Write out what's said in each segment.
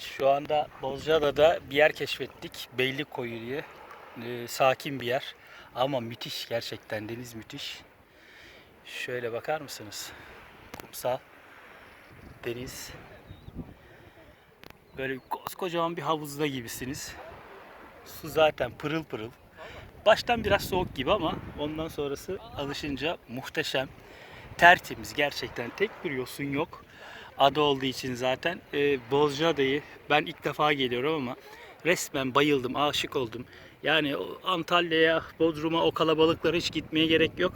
Şu anda Bozcaada'da bir yer keşfettik. Beylikkoyu diye. Ee, sakin bir yer. Ama müthiş gerçekten deniz müthiş. Şöyle bakar mısınız? Kumsal, deniz. Böyle koskocaman bir havuzda gibisiniz. Su zaten pırıl pırıl. Baştan biraz soğuk gibi ama ondan sonrası alışınca muhteşem. Tertemiz gerçekten tek bir yosun yok. Ada olduğu için zaten e, Bozcaada'yı ben ilk defa geliyorum ama resmen bayıldım, aşık oldum. Yani Antalya'ya, Bodrum'a o kalabalıklara hiç gitmeye gerek yok.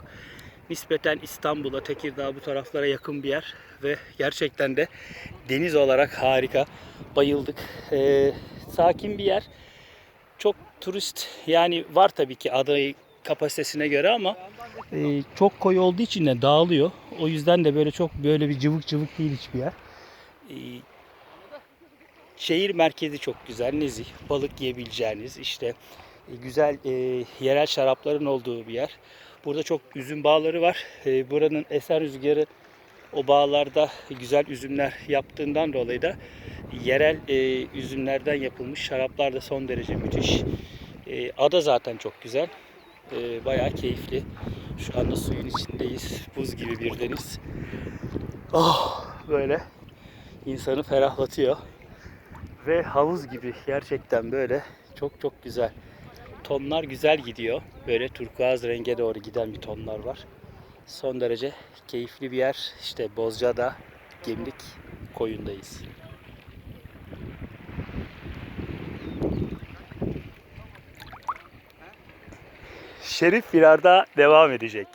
Nispeten İstanbul'a, Tekirdağ bu taraflara yakın bir yer ve gerçekten de deniz olarak harika. Bayıldık. E, sakin bir yer. Çok turist yani var tabii ki adayı kapasitesine göre ama e, çok koyu olduğu için de dağılıyor. O yüzden de böyle çok böyle bir cıvık cıvık değil hiçbir yer. E, şehir merkezi çok güzel, nezih. Balık yiyebileceğiniz işte e, güzel e, yerel şarapların olduğu bir yer. Burada çok üzüm bağları var. E, buranın eser rüzgarı o bağlarda güzel üzümler yaptığından dolayı da yerel e, üzümlerden yapılmış şaraplar da son derece müthiş. E, ada zaten çok güzel. E, bayağı keyifli. Şu anda suyun içindeyiz. Buz gibi bir deniz. Oh böyle insanı ferahlatıyor. Ve havuz gibi gerçekten böyle çok çok güzel. Tonlar güzel gidiyor. Böyle turkuaz renge doğru giden bir tonlar var. Son derece keyifli bir yer. İşte Bozcaada Gemlik koyundayız. Şerif Firar'da devam edecek.